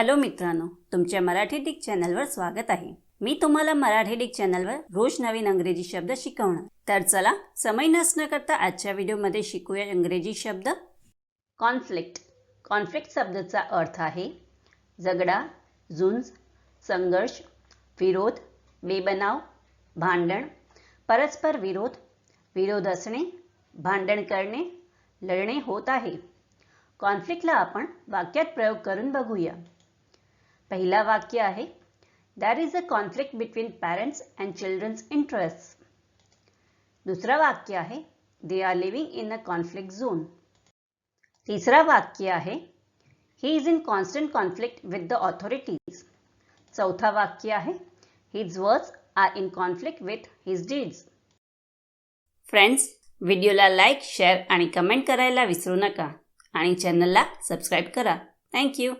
Hello मित्रांनो तुमच्या Marathi Dick चॅनलवर स्वागत आहे. मी तुम्हाला मराठी डिक चॅनलवर रोज नवीन अंग्रेजी शब्द शिकवणार. तर चला समय नसणं करता आजच्या व्हिडिओमध्ये शिकूया इंग्रजी शब्द. कॉन्फ्लिक्ट कॉन्फ्लिक्ट शब्दाचा अर्थ आहे झगडा झुंज संघर्ष विरोध बेबनाव भांडण परस्पर विरोध विरोध असणे भांडण करणे लढणे होत आहे. कॉन्फ्लिक्टला आपण वाक्यात प्रयोग करून बघूया. पहिला वाक्य आहे there is a conflict between parents and childrens interest दुसरं वाक्य आहे they are living in a conflict zone तिसरं वाक्य आहे he is in constant conflict with the authorities चौथा वाक्य आहे his words are in conflict with his deeds friends व्हिडिओला लाईक शेअर आणि कमेंट करायला विसरू नका आणि चॅनलला सबस्क्राईब करा. थँक्यू